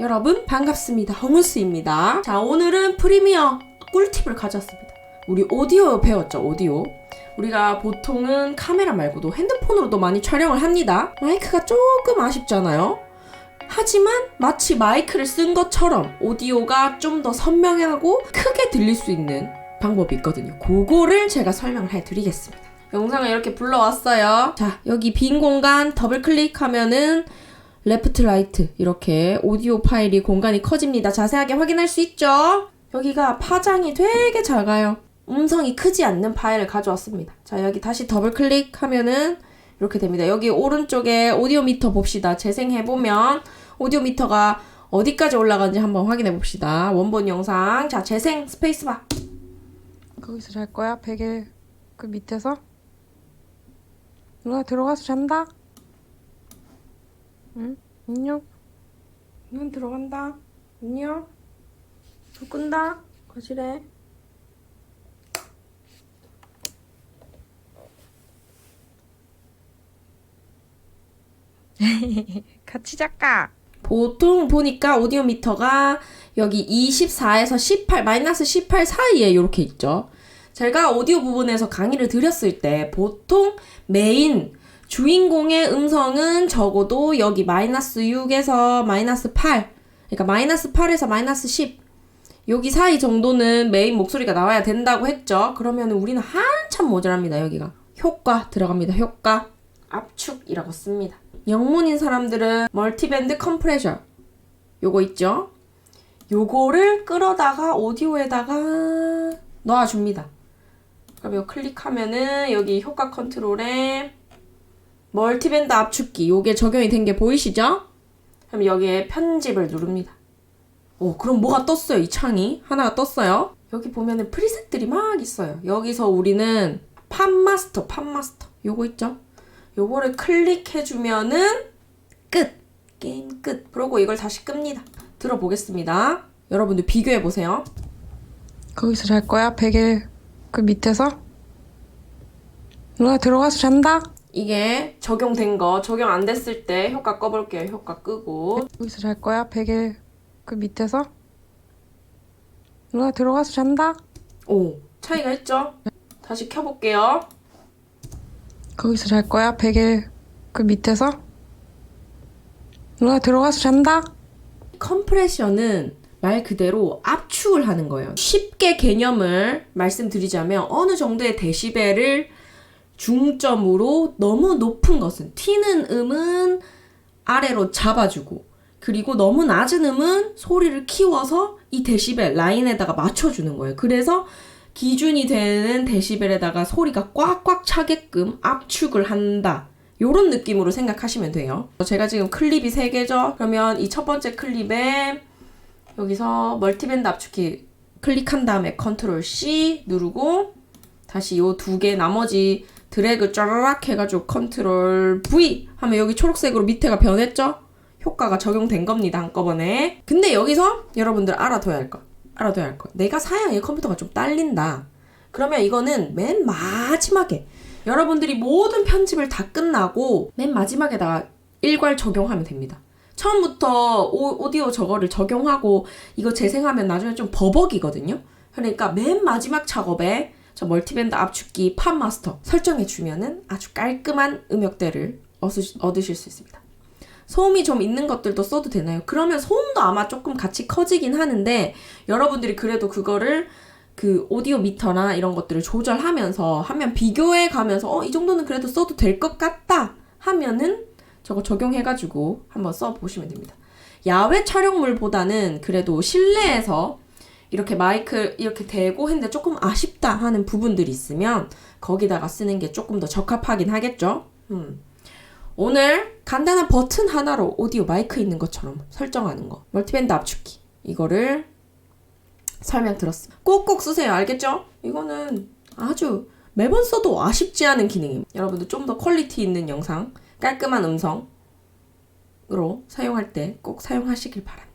여러분 반갑습니다. 홍은수입니다. 자 오늘은 프리미어 꿀팁을 가져왔습니다. 우리 오디오 배웠죠 오디오. 우리가 보통은 카메라 말고도 핸드폰으로도 많이 촬영을 합니다. 마이크가 조금 아쉽잖아요. 하지만 마치 마이크를 쓴 것처럼 오디오가 좀 더 선명하고 크게 들릴 수 있는 방법이 있거든요. 그거를 제가 설명을 해드리겠습니다. 영상을 이렇게 불러왔어요. 자, 여기 빈 공간 더블 클릭하면은 레프트 라이트 이렇게 오디오 파일이 공간이 커집니다. 자세하게 확인할 수 있죠? 여기가 파장이 되게 작아요. 음성이 크지 않는 파일을 가져왔습니다. 자, 여기 다시 더블 클릭하면은 이렇게 됩니다. 여기 오른쪽에 오디오 미터 봅시다. 재생해보면 오디오 미터가 어디까지 올라가는지 한번 확인해 봅시다. 원본 영상. 자, 재생 스페이스바. 거기서 잘 거야? 베개 그 밑에서? 누나 들어가서 잔다? 응? 안녕? 눈 들어간다. 안녕. 불 끈다. 거실에. 같이 작가 보통 보니까 오디오 미터가 여기 24에서 18, 마이너스 18 사이에 이렇게 있죠. 제가 오디오 부분에서 강의를 드렸을 때 보통 메인 주인공의 음성은 적어도 여기 마이너스 6에서 마이너스 8, 그러니까 마이너스 8에서 마이너스 10 여기 사이 정도는 메인 목소리가 나와야 된다고 했죠. 그러면 우리는 한참 모자랍니다. 여기가 효과 들어갑니다. 효과 압축이라고 씁니다. 영문인 사람들은 멀티밴드 컴프레셔 요거 있죠? 요거를 끌어다가 오디오에다가 넣어줍니다. 그럼 요 클릭하면은 여기 효과 컨트롤에 멀티밴드 압축기 요게 적용이 된 게 보이시죠? 그럼 여기에 편집을 누릅니다. 오, 그럼 뭐가 떴어요? 이 창이 하나가 떴어요. 여기 보면은 프리셋들이 막 있어요. 여기서 우리는 팝마스터, 팝마스터 요거 있죠? 요거를 클릭해주면은 끝! 게임 끝! 그러고 이걸 다시 끕니다. 들어보겠습니다. 여러분들 비교해 보세요. 거기서 잘 거야? 베개 그 밑에서? 누나 들어가서 잔다? 이게 적용된 거, 적용 안 됐을 때 효과 꺼볼게요. 효과 끄고. 거기서 잘 거야? 베개 그 밑에서? 누나 들어가서 잔다? 오, 차이가 있죠? 다시 켜볼게요. 거기서 잘 거야? 베개 그 밑에서? 누나 들어가서 잔다? 컴프레셔는 말 그대로 압축을 하는 거예요. 쉽게 개념을 말씀드리자면 어느 정도의 데시벨을 중점으로 너무 높은 것은 튀는 음은 아래로 잡아주고 그리고 너무 낮은 음은 소리를 키워서 이 데시벨 라인에다가 맞춰주는 거예요. 그래서 기준이 되는 데시벨에다가 소리가 꽉꽉 차게끔 압축을 한다. 요런 느낌으로 생각하시면 돼요. 제가 지금 클립이 3개죠? 그러면 이 첫 번째 클립에 여기서 멀티밴드 압축키 클릭한 다음에 컨트롤 C 누르고 다시 요 두 개 나머지 드래그 쫘라락 해가지고 컨트롤 V 하면 여기 초록색으로 밑에가 변했죠? 효과가 적용된 겁니다 한꺼번에 근데 여기서 여러분들 알아둬야 할 것 알아둬야 할 것 내가 사양의 컴퓨터가 좀 딸린다 그러면 이거는 맨 마지막에 여러분들이 모든 편집을 다 끝나고 맨 마지막에다가 일괄 적용하면 됩니다 처음부터 오, 오디오 저거를 적용하고 이거 재생하면 나중에 좀 버벅이거든요. 그러니까 맨 마지막 작업에 저 멀티밴드 압축기 팝마스터 설정해 주면은 아주 깔끔한 음역대를 얻으실 수 있습니다. 소음이 좀 있는 것들도 써도 되나요? 그러면 소음도 아마 조금 같이 커지긴 하는데 여러분들이 그래도 그거를 그 오디오 미터나 이런 것들을 조절하면서 하면 비교해 가면서 어 이 정도는 그래도 써도 될 것 같다 하면은 저거 적용해 가지고 한번 써 보시면 됩니다. 야외 촬영물보다는 그래도 실내에서 이렇게 마이크 이렇게 대고 했는데 조금 아쉽다 하는 부분들이 있으면 거기다가 쓰는 게 조금 더 적합하긴 하겠죠. 음. 오늘 간단한 버튼 하나로 오디오 마이크 있는 것처럼 설정하는 거. 멀티밴드 압축키. 이거를 설명 들었습니다. 꼭꼭 쓰세요. 알겠죠? 이거는 아주 매번 써도 아쉽지 않은 기능입니다. 여러분들 좀 더 퀄리티 있는 영상 깔끔한 음성으로 사용할 때 꼭 사용하시길 바랍니다.